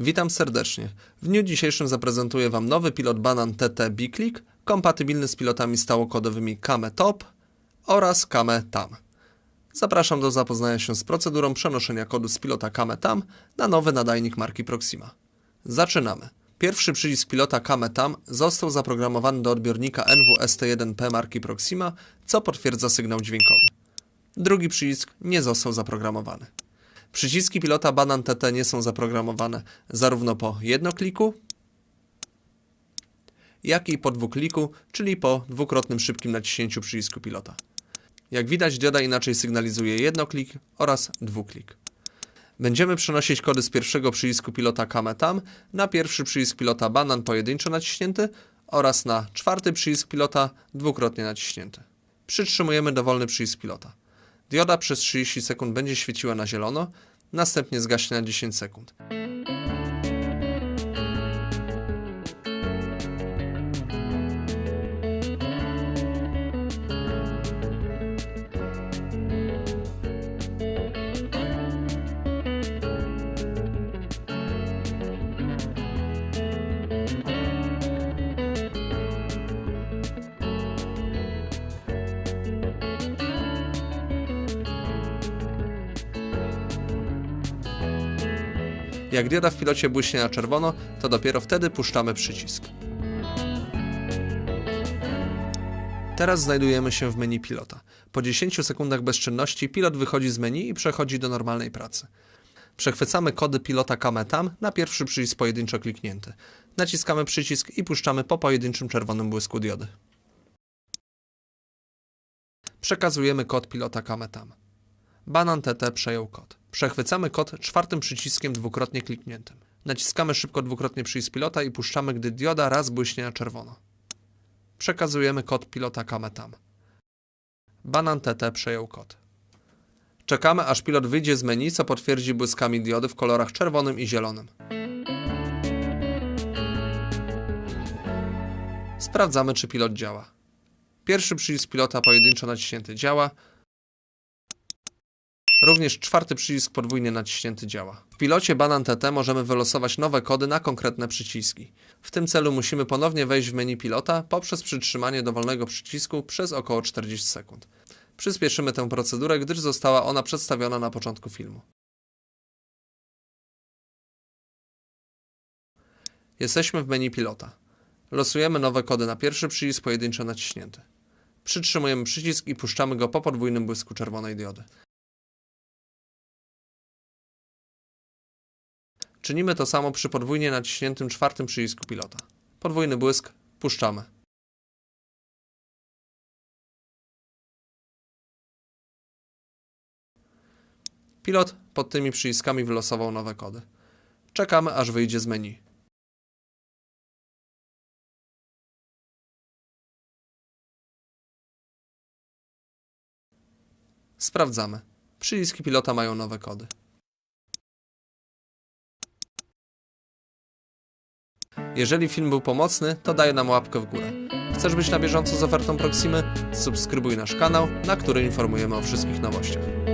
Witam serdecznie. W dniu dzisiejszym zaprezentuję Wam nowy pilot Banan TT Biclick, kompatybilny z pilotami stałokodowymi Kame Top oraz Kame Tam. Zapraszam do zapoznania się z procedurą przenoszenia kodu z pilota Kame Tam na nowy nadajnik marki Proxima. Zaczynamy. Pierwszy przycisk pilota Kame Tam został zaprogramowany do odbiornika NWST1P marki Proxima, co potwierdza sygnał dźwiękowy. Drugi przycisk nie został zaprogramowany. Przyciski pilota Banan TT nie są zaprogramowane zarówno po jednokliku, jak i po dwukliku, czyli po dwukrotnym szybkim naciśnięciu przycisku pilota. Jak widać, dioda inaczej sygnalizuje jednoklik oraz dwuklik. Będziemy przenosić kody z pierwszego przycisku pilota Kame Tam na pierwszy przycisk pilota Banan pojedynczo naciśnięty oraz na czwarty przycisk pilota dwukrotnie naciśnięty. Przytrzymujemy dowolny przycisk pilota. Dioda przez 30 sekund będzie świeciła na zielono, następnie zgaśnie na 10 sekund. Jak dioda w pilocie błyśnie na czerwono, to dopiero wtedy puszczamy przycisk. Teraz znajdujemy się w menu pilota. Po 10 sekundach bezczynności pilot wychodzi z menu i przechodzi do normalnej pracy. Przechwycamy kody pilota Kame Tam na pierwszy przycisk pojedynczo kliknięty. Naciskamy przycisk i puszczamy po pojedynczym czerwonym błysku diody. Przekazujemy kod pilota Kame Tam. Banan TT przejął kod. Przechwycamy kod czwartym przyciskiem dwukrotnie klikniętym. Naciskamy szybko dwukrotnie przycisk pilota i puszczamy, gdy dioda raz błyśnie na czerwono. Przekazujemy kod pilota Kametam. Banan TT przejął kod. Czekamy, aż pilot wyjdzie z menu, co potwierdzi błyskami diody w kolorach czerwonym i zielonym. Sprawdzamy, czy pilot działa. Pierwszy przycisk pilota pojedynczo naciśnięty działa, Również czwarty przycisk podwójnie naciśnięty działa. W pilocie Banan TT możemy wylosować nowe kody na konkretne przyciski. W tym celu musimy ponownie wejść w menu pilota poprzez przytrzymanie dowolnego przycisku przez około 40 sekund. Przyspieszymy tę procedurę, gdyż została ona przedstawiona na początku filmu. Jesteśmy w menu pilota. Losujemy nowe kody na pierwszy przycisk pojedynczo naciśnięty. Przytrzymujemy przycisk i puszczamy go po podwójnym błysku czerwonej diody. Czynimy to samo przy podwójnie naciśniętym czwartym przycisku pilota. Podwójny błysk, puszczamy. Pilot pod tymi przyciskami wylosował nowe kody. Czekamy, aż wyjdzie z menu. Sprawdzamy. Przyciski pilota mają nowe kody. Jeżeli film był pomocny, to daj nam łapkę w górę. Chcesz być na bieżąco z ofertą Proximy? Subskrybuj nasz kanał, na który informujemy o wszystkich nowościach.